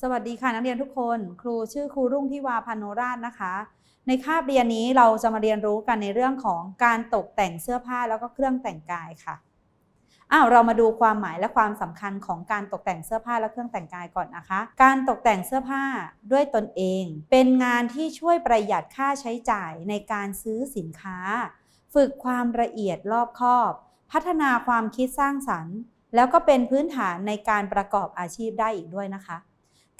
สวัสดีค่ะนักเรียนทุกคน ครูชื่อครูรุ่งทิวาพันโนราชนะคะ ในคาบเรียนนี้เราจะมาเรียนรู้กันในเรื่องของการตกแต่งเสื้อผ้าแล้วก็เครื่องแต่งกายค่ะอ้าวเรามาดูความหมายและความสำคัญของการตกแต่งเสื้อผ้าและเครื่องแต่งกายก่อนนะคะ การตกแต่งเสื้อผ้าด้วยตนเอง เป็นงานที่ช่วยประหยัดค่าใช้จ่ายในการซื้อสินค้า ฝึกความละเอียดรอบคอบ พัฒนาความคิดสร้างสรรค์ แล้วก็เป็นพื้นฐานในการประกอบอาชีพได้อีกด้วยนะคะ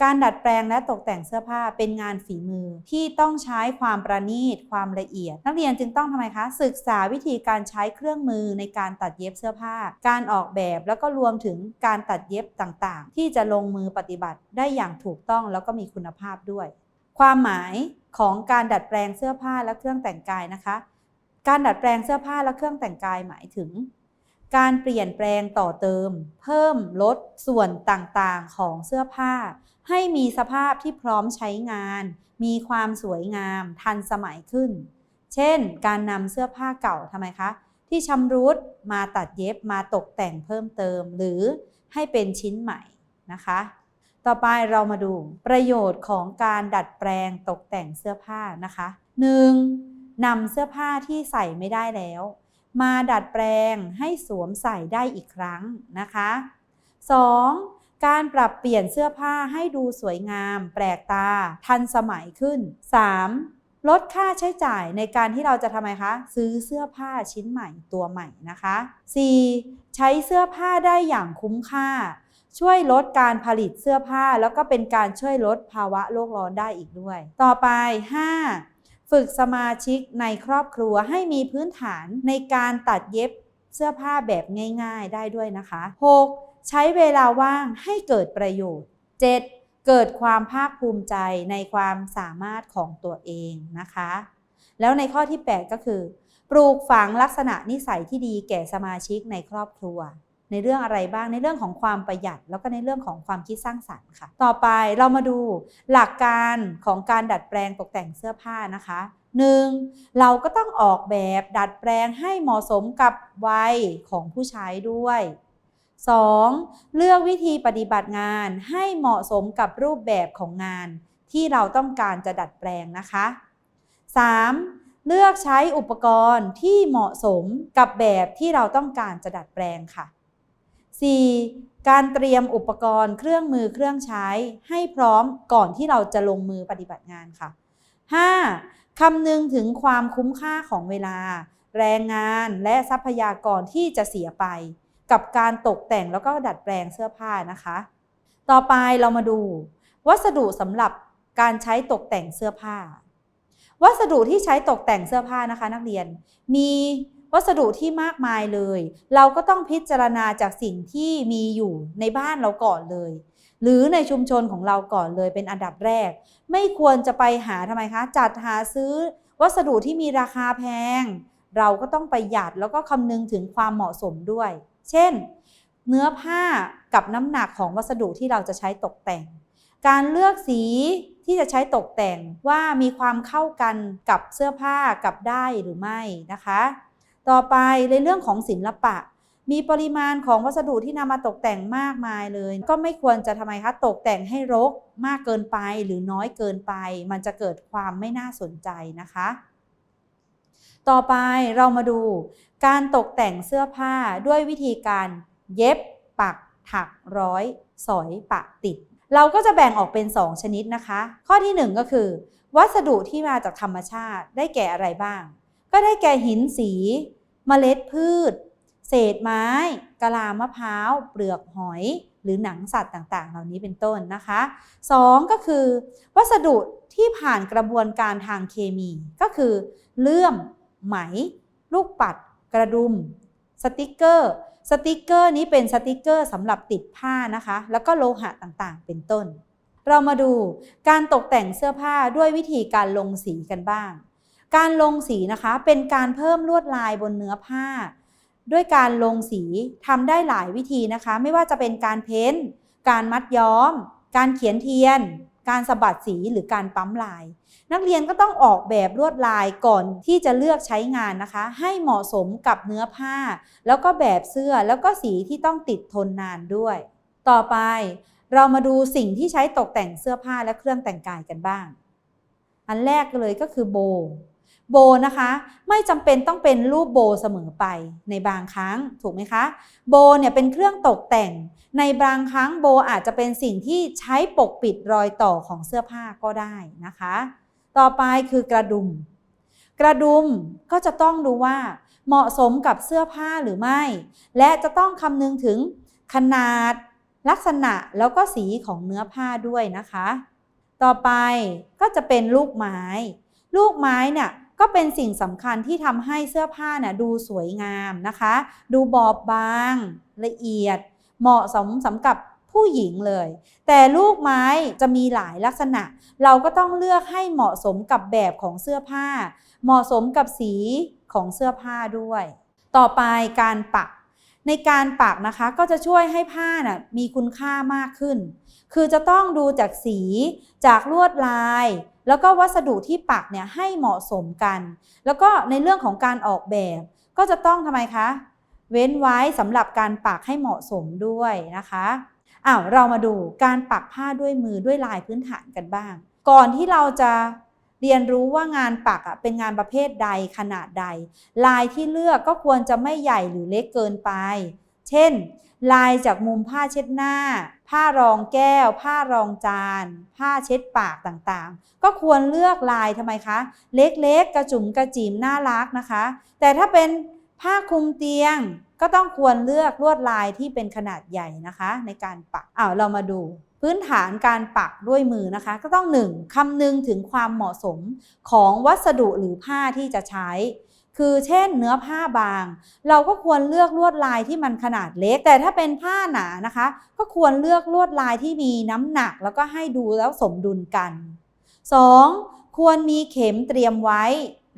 การดัดแปลงและตกแต่งเสื้อผ้าเป็นงานฝีมือที่ต้องใช้ความประณีตความละเอียด นักเรียนจึงต้องทำไมคะ ศึกษาวิธีการใช้เครื่องมือในการตัดเย็บเสื้อผ้า การออกแบบแล้วก็รวมถึงการตัดเย็บต่างๆ ที่จะลงมือปฏิบัติได้อย่างถูกต้องแล้วก็มีคุณภาพด้วย ความหมายของการดัดแปลงเสื้อผ้าและเครื่องแต่งกายนะคะ การดัดแปลงเสื้อผ้าและเครื่องแต่งกายหมายถึง การเปลี่ยนแปลงต่อเติม เพิ่มลดส่วนต่างๆของเสื้อผ้า ให้มีสภาพที่พร้อมใช้งาน มีความสวยงามทันสมัยขึ้น เช่น การนำเสื้อผ้าเก่าทำไมคะ ที่ชำรุดมาตัดเย็บมาตกแต่งเพิ่มเติม หรือให้เป็นชิ้นใหม่นะคะ ต่อไปเรามาดูประโยชน์ของการดัดแปลงตกแต่งเสื้อผ้านะคะ 1. นำเสื้อผ้าที่ใส่ไม่ได้แล้ว มาดัดแปลงให้สวมใส่ได้อีกครั้งนะคะ 2. การปรับเปลี่ยนเสื้อผ้าให้ดูสวยงาม แปลกตา ทันสมัยขึ้น 3. ลดค่าใช้จ่ายในการที่เราจะทำไมคะ ซื้อเสื้อผ้าชิ้นใหม่ตัวใหม่นะคะ 4. ใช้เสื้อผ้าได้อย่างคุ้มค่า ช่วยลดการผลิตเสื้อผ้า แล้วก็เป็นการช่วยลดภาวะโลกร้อนได้อีกด้วย ต่อไป 5. ฝึกสมาชิกในครอบครัวให้มีพื้นฐานในการตัดเย็บเสื้อผ้าแบบง่าย ๆ ได้ด้วยนะคะ 6. ใช้เวลาว่างให้เกิดประโยชน์ 7. เกิดความภาคภูมิใจในความสามารถของตัวเองนะคะ แล้วในข้อที่ 8 ก็คือ ปลูกฝังลักษณะนิสัยที่ดีแก่สมาชิกในครอบครัว ในเรื่องอะไรบ้างในเรื่องของความประหยัด แล้วก็ในเรื่องของความคิดสร้างสรรค์ค่ะ ต่อไปเรามาดูหลักการของการดัดแปลงตกแต่งเสื้อผ้านะคะ 1. เราก็ต้องออกแบบดัดแปลงให้เหมาะสมกับวัยของผู้ใช้ด้วย 2. เลือกวิธีปฏิบัติงานให้เหมาะสมกับรูปแบบของงาน ที่เราต้องการจะดัดแปลงนะคะ 3. เลือกใช้อุปกรณ์ที่เหมาะสมกับแบบที่เราต้องการจะดัดแปลงค่ะ 4. การเตรียมอุปกรณ์เครื่องมือเครื่องใช้ให้พร้อมก่อนที่เราจะลงมือปฏิบัติงานค่ะ 5. คำนึงถึงความคุ้มค่าของเวลา แรงงานและทรัพยากรที่จะเสียไป กับการตกแต่งแล้วก็ดัดแปลงเสื้อผ้านะคะ ต่อไปเรามาดู วัสดุสำหรับการใช้ตกแต่งเสื้อผ้า วัสดุที่ใช้ตกแต่งเสื้อผ้านะคะ นักเรียนมี วัสดุที่มากมายเลย เราก็ต้องพิจารณาจากสิ่งที่มีอยู่ในบ้านเราก่อนเลย หรือในชุมชนของเราก่อนเลยเป็นอันดับแรก ไม่ควรจะไปหาทำไมคะ จัดหาซื้อวัสดุที่มีราคาแพง เราก็ต้องประหยัดแล้วก็คำนึงถึงความเหมาะสมด้วย เช่น เนื้อผ้ากับน้ำหนักของวัสดุที่เราจะใช้ตกแต่ง การเลือกสีที่จะใช้ตกแต่งว่ามีความเข้ากันกับเสื้อผ้ากับได้หรือไม่นะคะ ต่อไปในเรื่องของศิลปะ มีปริมาณของวัสดุที่นำมาตกแต่งมากมายเลย ก็ไม่ควรจะทำไมคะตกแต่งให้รกมากเกินไปหรือน้อยเกินไป มันจะเกิดความไม่น่าสนใจนะคะ ต่อไปเรามาดู การตกแต่งเสื้อผ้าด้วยวิธีการเย็บ ปัก ถักร้อย สอยปะติด เราก็จะแบ่งออกเป็น 2 ชนิดนะคะ ข้อที่ 1 ก็คือ วัสดุที่มาจากธรรมชาติได้แก่อะไรบ้าง ก็ได้แก่หินสี เมล็ดพืช เศษไม้ กะลามะพร้าว เปลือกหอย หรือหนังสัตว์ต่างๆ เหล่านี้เป็นต้นนะคะ 2 ก็คือ วัสดุที่ผ่านกระบวนการทางเคมี ก็คือ เลื่อม ไหม ลูกปัด กระดุม สติกเกอร์ สติกเกอร์นี้เป็นสติกเกอร์สำหรับติดผ้านะคะ แล้วก็โลหะต่างๆ เป็นต้น เรามาดูการตกแต่งเสื้อผ้าด้วยวิธีการลงสีกันบ้าง การลงสีนะคะเป็นการเพิ่มลวดลายบนเนื้อผ้า ด้วยการลงสีทำได้หลายวิธีนะคะ ไม่ว่าจะเป็นการเพ้นท์การมัดย้อม การเขียนเทียน การสะบัดสีหรือการปั๊มลาย นักเรียนก็ต้องออกแบบลวดลายก่อนที่จะเลือกใช้งานนะคะ ให้เหมาะสมกับเนื้อผ้า แล้วก็แบบเสื้อแล้วก็สีที่ต้องติดทนนานด้วย ต่อไปเรามาดูสิ่งที่ใช้ตกแต่งเสื้อผ้าและเครื่องแต่งกายกันบ้าง อันแรกเลยก็คือโบ โบนะคะไม่จำเป็นต้องเป็นรูปโบเสมอไปในบางครั้งถูกไหมคะโบเนี่ยเป็นเครื่องตกแต่ง ในบางครั้งโบอาจจะเป็นสิ่งที่ใช้ปกปิดรอยต่อของเสื้อผ้าก็ได้นะคะ ต่อไปคือกระดุม กระดุมก็จะต้องดูว่า เหมาะสมกับเสื้อผ้าหรือไม่ และจะต้องคำนึงถึงขนาดลักษณะแล้วก็สีของเนื้อผ้าด้วยนะคะ ต่อไปก็จะเป็นลูกไม้ ลูกไม้เนี่ย ก็เป็นสิ่งสำคัญที่ทำให้เสื้อผ้าเนี่ยดูสวยงามนะคะ ดูบอบบาง ละเอียด เหมาะสมสำกับผู้หญิงเลย แต่ลูกไม้จะมีหลายลักษณะ เราก็ต้องเลือกให้เหมาะสมกับแบบของเสื้อผ้า เหมาะสมกับสีของเสื้อผ้าด้วย ต่อไปการปักในการปักนะคะก็จะช่วยให้ผ้าน่ะมีคุณค่ามากขึ้น คือจะต้องดูจากสีจากลวดลาย แล้วก็วัสดุที่ปักเนี่ยให้เหมาะสมกัน แล้วก็ในเรื่องของการออกแบบ ก็จะต้องทำไมคะ เว้นไว้สำหรับการปักให้เหมาะสมด้วยนะคะอ้าวเรามาดูการปักผ้าด้วยมือด้วยลายพื้นฐานกันบ้าง ก่อนที่เราจะเรียนรู้ว่างานปักอะเป็นงานประเภทใดขนาดใด ลายที่เลือกก็ควรจะไม่ใหญ่หรือเล็กเกินไป เช่น ลายจากมุมผ้าเช็ดหน้า ผ้ารองแก้ว ผ้ารองจาน ผ้าเช็ดปากต่างๆ ก็ควรเลือกลายทำไมคะ เล็กๆ กระจุ๋มกระจิ๋มน่ารักนะคะ แต่ถ้าเป็นผ้าคลุมเตียงก็ต้องควรเลือกลวดลายที่เป็นขนาดใหญ่นะคะ ในการปักอ้าวเรามาดู พื้นฐานการปักด้วยมือนะคะ ก็ต้องหนึ่งคำนึงถึงความเหมาะสมของวัสดุหรือผ้าที่จะใช้ คือเช่นเนื้อผ้าบาง เราก็ควรเลือกลวดลายที่มันขนาดเล็ก แต่ถ้าเป็นผ้าหนานะคะ ก็ควรเลือกลวดลายที่มีน้ำหนักแล้วก็ให้ดูแล้วสมดุลกัน 2. ควรมีเข็มเตรียมไว้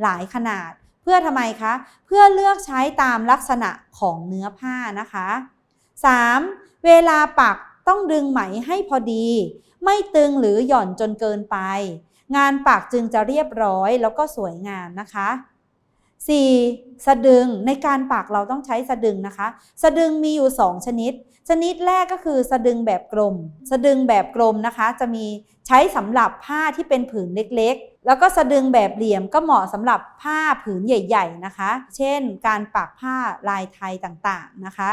หลายขนาด เพื่อทำไมคะ เพื่อเลือกใช้ตามลักษณะของเนื้อผ้านะคะ 3. เวลาปักต้องดึงไหมให้พอดี ไม่ตึงหรือหย่อนจนเกินไป งานปักจึงจะเรียบร้อยแล้วก็สวยงามนะคะ 4. สะดึงในการปักเราต้องใช้สะดึงนะคะ สะดึงมีอยู่ 2 ชนิด ชนิดแรกก็คือสะดึงแบบกลม สะดึงแบบกลมนะคะ จะมีใช้สำหรับผ้าที่เป็นผืนเล็กๆ แล้วก็สะดึงแบบเหลี่ยมก็เหมาะสำหรับผ้าผืนใหญ่ ๆนะคะ เช่น การปักผ้าลายไทยต่างๆนะคะ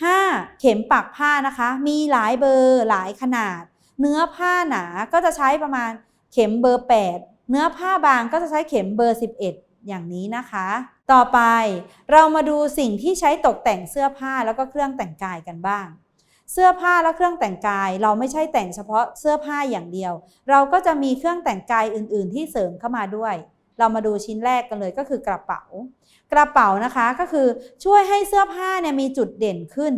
5. เข็มปักผ้านะคะ มีหลายเบอร์หลายขนาด เนื้อผ้าหนาก็จะใช้ประมาณเข็มเบอร์ 8 เนื้อผ้าบางก็จะใช้เข็มเบอร์ 11 อย่างนี้นะคะ ต่อไปเรามาดูสิ่งที่ใช้ตกแต่งเสื้อผ้าแล้วก็เครื่องแต่งกายกันบ้าง เสื้อผ้าและเครื่องแต่งกาย เราไม่ใช่แต่งเฉพาะเสื้อผ้าอย่างเดียว เราก็จะมีเครื่องแต่งกายอื่น ๆ ที่เสริมเข้ามาด้วย เรามาดูชิ้นแรกกันเลยก็คือกระเป๋า กระเป๋านะคะก็คือช่วยให้เสื้อผ้าเนี่ยมีจุดเด่นขึ้น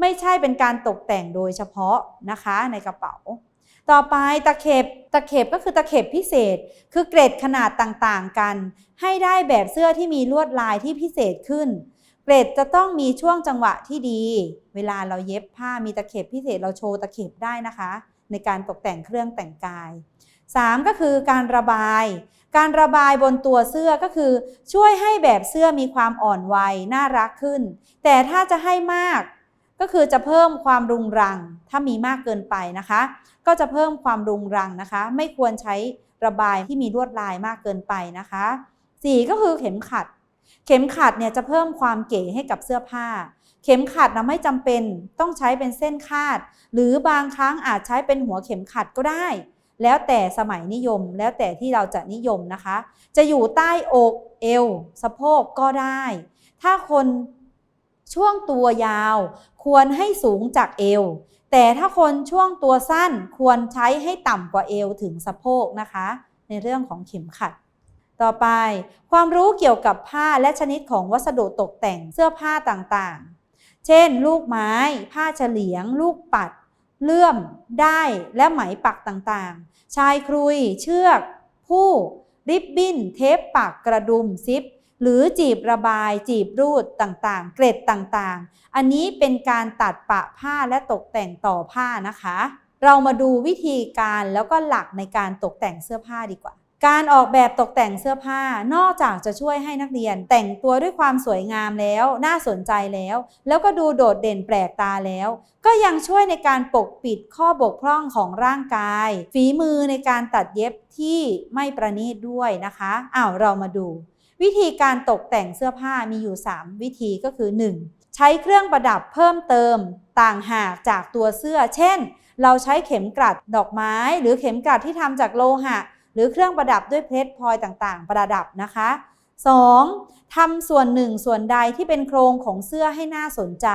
ไม่ใช่เป็นการตกแต่งโดยเฉพาะนะคะในกระเป๋า ต่อไปตะเข็บตะเข็บก็คือตะเข็บพิเศษ คือเกรดขนาดต่างๆกัน ให้ได้แบบเสื้อที่มีลวดลายที่พิเศษขึ้น เกรดจะต้องมีช่วงจังหวะที่ดี เวลาเราเย็บผ้ามีตะเข็บพิเศษเราโชว์ตะเข็บได้นะคะ ในการตกแต่งเครื่องแต่งกาย 3. ก็คือการระบาย การระบายบนตัวเสื้อก็คือ ช่วยให้แบบเสื้อมีความอ่อนวัยน่ารักขึ้น แต่ถ้าจะให้มาก ก็คือจะเพิ่มความรุงรัง ถ้ามีมากเกินไปนะคะ ก็จะเพิ่มความรุงรังนะคะ ไม่ควรใช้ระบายที่มีลวดลายมากเกินไปนะคะ 4 ก็คือเข็มขัด เข็มขัดเนี่ยจะเพิ่มความเก๋ให้กับเสื้อผ้า เข็มขัดนะไม่จำเป็นต้องใช้เป็นเส้นคาด หรือบางครั้งอาจใช้เป็นหัวเข็มขัดก็ได้ แล้วแต่สมัยนิยม แล้วแต่ที่เราจะนิยมนะคะ จะอยู่ใต้อกเอว สะโพกก็ได้ ถ้าคนช่วงตัวยาว ควรให้สูงจากเอว แต่ถ้าคนช่วงตัวสั้นควรใช้ให้ต่ำกว่าเอวถึงสะโพกนะคะ ในเรื่องของเข็มขัด ต่อไป ความรู้เกี่ยวกับผ้าและชนิดของวัสดุตกแต่งเสื้อผ้าต่างๆ เช่น ลูกไม้ ผ้าเฉลียง ลูกปัด เลื่อม ได้และไหมปักต่างๆ ชายครุย เชือก ผู้ ริบบิ้น เทปปักกระดุมซิป หรือจีบระบาย จีบรูดต่างๆ เกร็ดต่างๆ อันนี้เป็นการตัดปะผ้าและตกแต่งต่อผ้านะคะ เรามาดูวิธีการแล้วก็หลักในการตกแต่งเสื้อผ้าดีกว่า การออกแบบตกแต่งเสื้อผ้านอกจากจะช่วยให้นักเรียน แต่งตัวด้วยความสวยงามแล้ว น่าสนใจแล้ว แล้วก็ดูโดดเด่นแปลกตาแล้ว ก็ยังช่วยในการปกปิดข้อบกพร่องของร่างกาย ฝีมือในการตัดเย็บที่ไม่ประณีตด้วยนะคะอ้าวเรามาดู วิธีการตกแต่งเสื้อผ้ามีอยู่ 3 วิธีก็คือ 1. ใช้เครื่องประดับเพิ่มเติมต่างหากจากตัวเสื้อ เช่น เราใช้เข็มกลัดดอกไม้ หรือเข็มกลัดที่ทำจากโลหะ หรือเครื่องประดับด้วยเพชรพลอยต่างๆ ประดับนะคะ 2. ทำส่วนหนึ่งส่วนใดที่เป็นโครงของเสื้อให้น่าสนใจ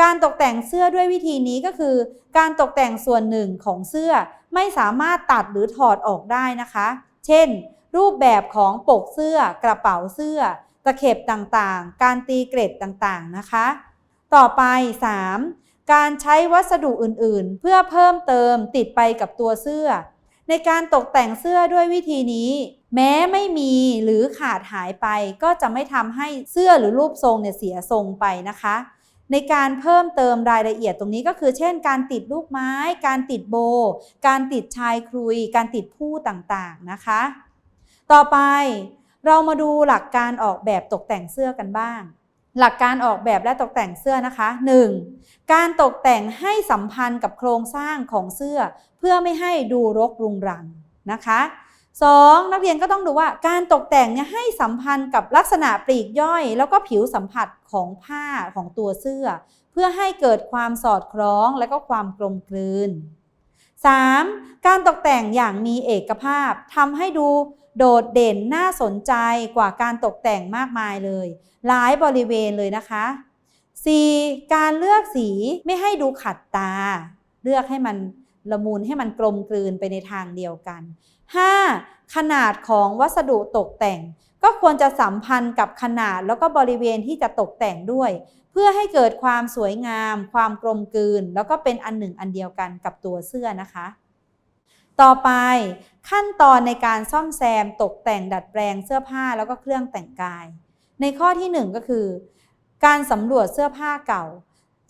การตกแต่งเสื้อด้วยวิธีนี้ก็คือ การตกแต่งส่วนหนึ่งของเสื้อไม่สามารถตัดหรือถอดออกได้นะคะ เช่น รูปแบบของปกเสื้อกระเป๋าเสื้อ ตะเข็บต่างๆ การตีเกรดต่างๆนะคะ ต่อไป 3. การใช้วัสดุอื่นๆ เพื่อเพิ่มเติมติดไปกับตัวเสื้อ ในการตกแต่งเสื้อด้วยวิธีนี้ แม้ไม่มีหรือขาดหายไปก็จะไม่ทำให้เสื้อหรือรูปทรงเนี่ยเสียทรงไปนะคะในการเพิ่มเติมรายละเอียดตรงนี้ก็คือ เช่น การติดลูกไม้ การติดโบ การติดชายครุย การติดผู้ต่างๆนะคะ ต่อไปเรามาดูหลักการออกแบบตกแต่งเสื้อกันบ้าง หลักการออกแบบและตกแต่งเสื้อนะคะ 1. การตกแต่งให้สัมพันธ์กับโครงสร้างของเสื้อ เพื่อไม่ให้ดูรกรุงรังนะคะ 2. นักเรียนก็ต้องดูว่าการตกแต่งเนี่ยให้สัมพันธ์กับลักษณะปลีกย่อย แล้วก็ผิวสัมผัสของผ้าของตัวเสื้อ เพื่อให้เกิดความสอดคล้องและก็ความกลมกลืน 3. การตกแต่งอย่างมีเอกภาพทำให้ดู โดดเด่นน่าสนใจกว่าการตกแต่งมากมายเลย หลายบริเวณเลยนะคะ 4. การเลือกสีไม่ให้ดูขัดตา เลือกให้มันละมุนให้มันกลมกลืนไปในทางเดียวกัน 5. ขนาดของวัสดุตกแต่ง ก็ควรจะสัมพันธ์กับขนาดแล้วก็บริเวณที่จะตกแต่งด้วย เพื่อให้เกิดความสวยงาม ความกลมกลืน แล้วก็เป็นอันหนึ่งอันเดียวกันกับตัวเสื้อนะคะ ต่อไปขั้นตอนในการซ่อมแซมตกแต่งดัดแปลงเสื้อผ้าแล้วก็เครื่องแต่งกาย ในข้อที่ 1 ก็คือ การสำรวจเสื้อผ้าเก่า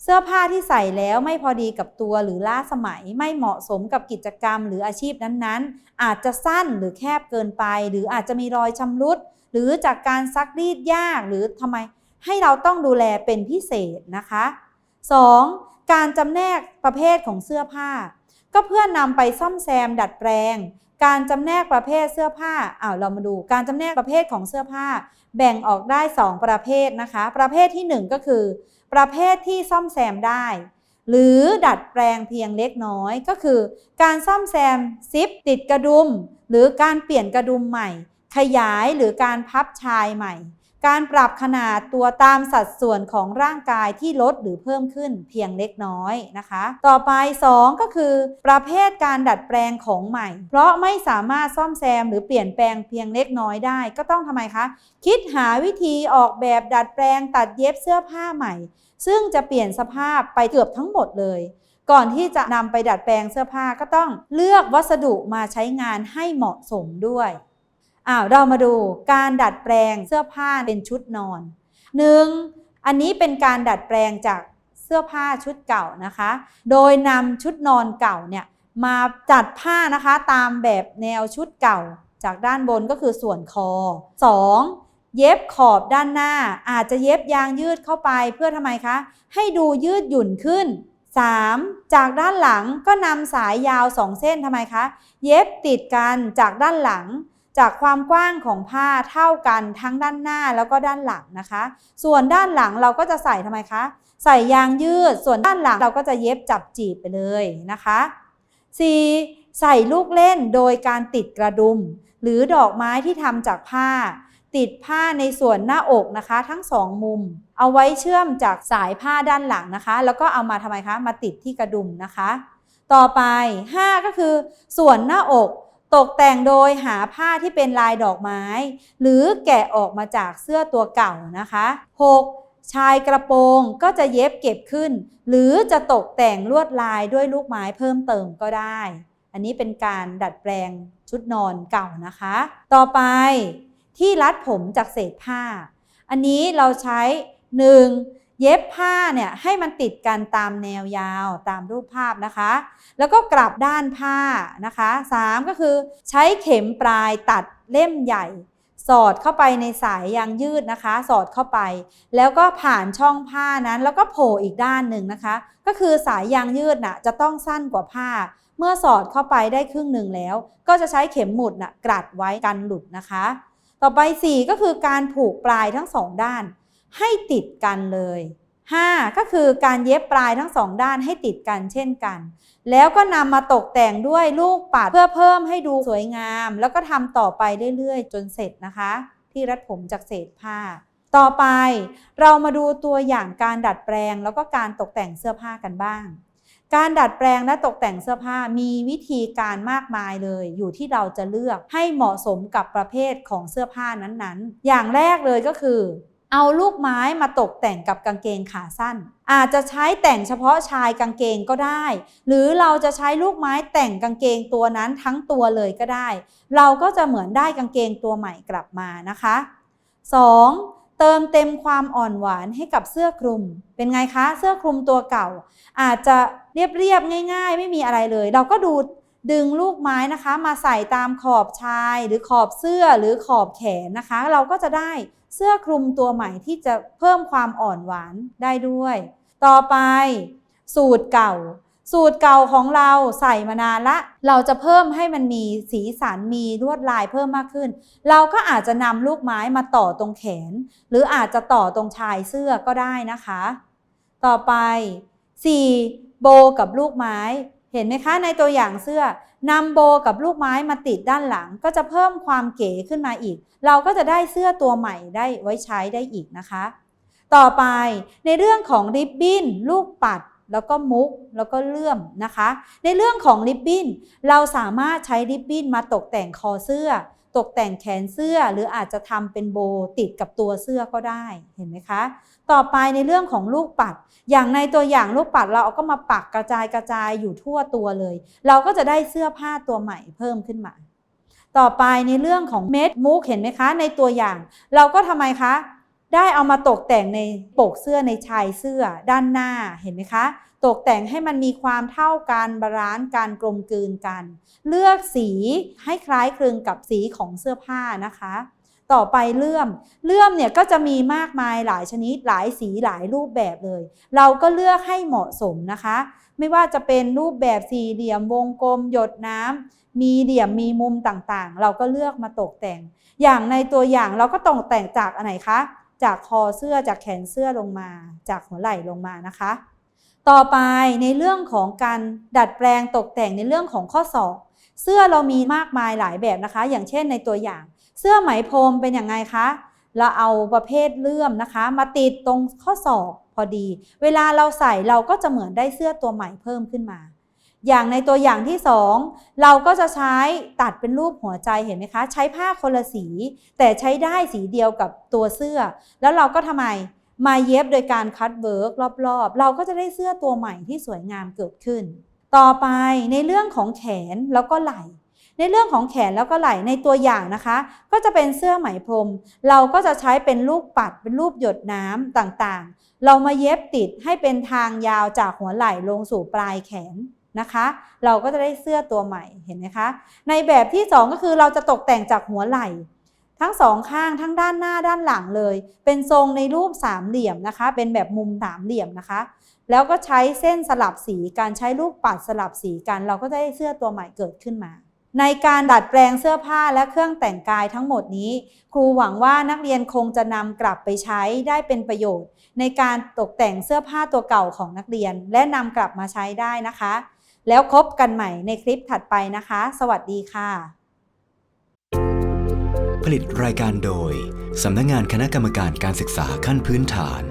เสื้อผ้าที่ใส่แล้วไม่พอดีกับตัวหรือล้าสมัยไม่เหมาะสมกับกิจกรรมหรืออาชีพนั้นๆ อาจจะสั้นหรือแคบเกินไป หรืออาจจะมีรอยชำรุด หรือจากการซักรีดยากหรือทำไมให้เราต้องดูแลเป็นพิเศษนะคะ 2. การจำแนกประเภทของเสื้อผ้า ก็เพื่อนำไปซ่อมแซมดัดแปลง การจำแนกประเภทเสื้อผ้าอ้าวเรามาดูการจำแนกประเภทของเสื้อผ้า แบ่งออกได้ 2 ประเภทนะคะ ประเภทที่ 1 ก็คือ ประเภทที่ซ่อมแซมได้ หรือดัดแปลงเพียงเล็กน้อยก็คือ การซ่อมแซมซิปติดกระดุม หรือการเปลี่ยนกระดุมใหม่ ขยายหรือการพับชายใหม่ การปรับขนาดตัวตามสัดส่วนของร่างกายที่ลดหรือเพิ่มขึ้นเพียงเล็กน้อยนะคะ ต่อไป 2 ก็คือ ประเภทการดัดแปลงของใหม่ เพราะไม่สามารถซ่อมแซมหรือเปลี่ยนแปลงเพียงเล็กน้อยได้ ก็ต้องทำไมคะ คิดหาวิธีออกแบบดัดแปลงตัดเย็บเสื้อผ้าใหม่ ซึ่งจะเปลี่ยนสภาพไปเกือบทั้งหมดเลย ก่อนที่จะนำไปดัดแปลงเสื้อผ้าก็ต้องเลือกวัสดุมาใช้งานให้เหมาะสมด้วย อ้าวเรามาดูการดัดแปลงเสื้อผ้าเป็นชุดนอน 1. อันนี้เป็นการดัดแปลงจากเสื้อผ้าชุดเก่านะคะ โดยนำชุดนอนเก่าเนี่ยมาจัดผ้านะคะตามแบบแนวชุดเก่า จากด้านบนก็คือส่วนคอ 2. เย็บขอบด้านหน้า อาจจะเย็บยางยืดเข้าไปเพื่อทำไมคะ ให้ดูยืดหยุ่นขึ้น 3. จากด้านหลังก็นำสายยาว 2 เส้นทำไมคะ เย็บติดกันจากด้านหลัง จากความกว้างของผ้าเท่ากันทั้งด้านหน้าแล้วก็ด้านหลังนะคะ ส่วนด้านหลังเราก็จะใส่ทำไมคะ ใส่ยางยืด ส่วนด้านหลังเราก็จะเย็บจับจีบไปเลยนะคะ 4. ใส่ลูกเล่นโดยการติดกระดุม หรือดอกไม้ที่ทำจากผ้า ติดผ้าในส่วนหน้าอกนะคะ ทั้งสองมุม เอาไว้เชื่อมจากสายผ้าด้านหลังนะคะ แล้วก็เอามาทำไมคะ มาติดที่กระดุมนะคะ ต่อไป 5 ก็คือ ส่วนหน้าอก ตกแต่งโดยหาผ้าที่เป็นลายดอกไม้ หรือแกะออกมาจากเสื้อตัวเก่านะคะ 6. ชายกระโปรงก็จะเย็บเก็บขึ้น หรือจะตกแต่งลวดลายด้วยลูกไม้เพิ่มเติมก็ได้ อันนี้เป็นการดัดแปลงชุดนอนเก่านะคะ ต่อไปที่รัดผมจากเศษผ้า อันนี้เราใช้ 1. เย็บผ้าเนี่ยให้มันติดกันตามแนวยาวตามรูปภาพนะคะ แล้วก็กลับด้านผ้านะคะ 3 ก็คือใช้เข็มปลายตัดเล่มใหญ่ สอดเข้าไปในสายยางยืดนะคะ สอดเข้าไป แล้วก็ผ่านช่องผ้านั้น แล้วก็โผล่อีกด้านหนึ่งนะคะ ก็คือสายยางยืดน่ะจะต้องสั้นกว่าผ้า เมื่อสอดเข้าไปได้ครึ่งหนึ่งแล้ว ก็จะใช้เข็มหมุดน่ะกรัดไว้กันหลุดนะคะ ต่อไป 4 ก็คือการผูกปลายทั้งสองด้าน ให้ติดกันเลย 5 ก็คือการเย็บปลายทั้งสองด้านให้ติดกันเช่นกัน แล้วก็นำมาตกแต่งด้วยลูกปัดเพื่อเพิ่มให้ดูสวยงาม แล้วก็ทำต่อไปเรื่อยๆ จนเสร็จนะคะ ที่รัดผมจากเศษผ้า ต่อไปเรามาดูตัวอย่างการดัดแปลง แล้วก็การตกแต่งเสื้อผ้ากันบ้าง การดัดแปลงและตกแต่งเสื้อผ้ามีวิธีการมากมายเลย อยู่ที่เราจะเลือกให้เหมาะสมกับประเภทของเสื้อผ้านั้นๆ อย่างแรกเลยก็คือ เอาลูกไม้มาตกแต่งกับกางเกงขาสั้น อาจจะใช้แต่งเฉพาะชายกางเกงก็ได้ หรือเราจะใช้ลูกไม้แต่งกางเกงตัวนั้นทั้งตัวเลยก็ได้ เราก็จะเหมือนได้กางเกงตัวใหม่กลับมานะคะ 2. เติมเต็มความอ่อนหวานให้กับเสื้อคลุม เป็นไงคะ เสื้อคลุมตัวเก่า อาจจะเรียบๆง่าย ๆ ไม่มีอะไรเลย เราก็ดูดึงลูกไม้นะคะ มาใส่ตามขอบชายหรือขอบเสื้อหรือขอบแขนนะคะ เราก็จะได้ เสื้อคลุมตัวใหม่ที่จะเพิ่มความอ่อนหวานได้ด้วย ต่อไป สูตรเก่า สูตรเก่าของเราใส่มานานละ เราจะเพิ่มให้มันมีสีสันมีลวดลายเพิ่มมากขึ้น เราก็อาจจะนำลูกไม้มาต่อตรงแขน หรืออาจจะต่อตรงชายเสื้อก็ได้นะคะ ต่อไป 4. โบกับลูกไม้เห็นไหมคะในตัวอย่างเสื้อ นำโบกับลูกไม้มาติดด้านหลังก็จะเพิ่มความเก๋ขึ้นมาอีก เราก็จะได้เสื้อตัวใหม่ได้ไว้ใช้ได้อีกนะคะ ต่อไปในเรื่องของริบบิ้นลูกปัดแล้วก็มุกแล้วก็เลื่อมนะคะ ในเรื่องของริบบิ้นเราสามารถใช้ริบบิ้นมาตกแต่งคอเสื้อ ตกแต่งแขนเสื้อ หรืออาจจะทำเป็นโบติดกับตัวเสื้อก็ได้เห็นไหมคะ ต่อไปในเรื่องของลูกปัด อย่างในตัวอย่างลูกปัดเราเอาก็มาปักกระจายกระจายอยู่ทั่วตัวเลย เราก็จะได้เสื้อผ้าตัวใหม่เพิ่มขึ้นมา ต่อไปในเรื่องของเม็ดมุกเห็นไหมคะ ในตัวอย่าง เราก็ทำไมคะ ได้เอามาตกแต่งในปกเสื้อในชายเสื้อด้านหน้าเห็นไหมคะ ตกแต่งให้มันมีความเท่ากันบาลานซ์การกลมกลืนกัน เลือกสีให้คล้ายคลึงกับสีของเสื้อผ้านะคะ ต่อไปเลื่อม เลื่อมเนี่ยก็จะมีมากมายหลายชนิดหลายสีหลายรูปแบบเลย เราก็เลือกให้เหมาะสมนะคะ ไม่ว่าจะเป็นรูปแบบสี่เหลี่ยมวงกลม หยดน้ำมีเหลี่ยมมีมุมต่างๆ เราก็เลือกมาตกแต่ง อย่างในตัวอย่างเราก็ตกแต่งจากอันไหนคะ จากคอเสื้อจากแขนเสื้อลงมา จากหัวไหล่ลงมานะคะ ต่อไปในเรื่องของการดัดแปลงตกแต่งในเรื่องของข้อศอกเสื้อเรามีมากมายหลายแบบนะคะ อย่างเช่นในตัวอย่าง เสื้อไหมพรมเป็นอย่างไงคะ เราเอาประเภทเลื่อมนะคะ มาติดตรงข้อศอกพอดี เวลาเราใส่เราก็จะเหมือนได้เสื้อตัวใหม่เพิ่มขึ้นมา อย่างในตัวอย่างที่ 2 เราก็จะใช้ตัดเป็นรูปหัวใจเห็นไหมคะ ใช้ผ้าคนละสี แต่ใช้ได้สีเดียวกับตัวเสื้อ แล้วเราก็ทำไมมาเย็บโดยการคัดเวิร์กรอบๆ เราก็จะได้เสื้อตัวใหม่ที่สวยงามเกิดขึ้น ต่อไปในเรื่องของแขนแล้วก็ไหล่ ในเรื่องของแขนแล้วก็ไหล่ในตัวอย่างนะคะ ก็จะเป็นเสื้อไหมพรม เราก็จะใช้เป็นลูกปัดเป็นรูปหยดน้ำต่างๆ เรามาเย็บติดให้เป็นทางยาวจากหัวไหล่ลงสู่ปลายแขนนะคะ เราก็จะได้เสื้อตัวใหม่เห็นไหมคะ ในแบบที่ 2 ก็คือเราจะตกแต่งจากหัวไหล่ทั้งสองข้างทั้งด้านหน้าด้านหลังเลย เป็นทรงในรูปสามเหลี่ยมนะคะ เป็นแบบมุมสามเหลี่ยมนะคะ แล้วก็ใช้เส้นสลับสีการใช้ลูกปัดสลับสีกัน เราก็จะได้เสื้อตัวใหม่เกิดขึ้นมา ในการดัดแปลงเสื้อผ้าและเครื่องแต่งกายทั้งหมดนี้ ครูหวังว่านักเรียนคงจะนำกลับไปใช้ได้เป็นประโยชน์ ในการตกแต่งเสื้อผ้าตัวเก่าของนักเรียน และนำกลับมาใช้ได้นะคะ แล้วพบกันใหม่ในคลิปถัดไปนะคะ สวัสดีค่ะ ผลิตรายการโดยสำนักงานคณะกรรมการการศึกษาขั้นพื้นฐาน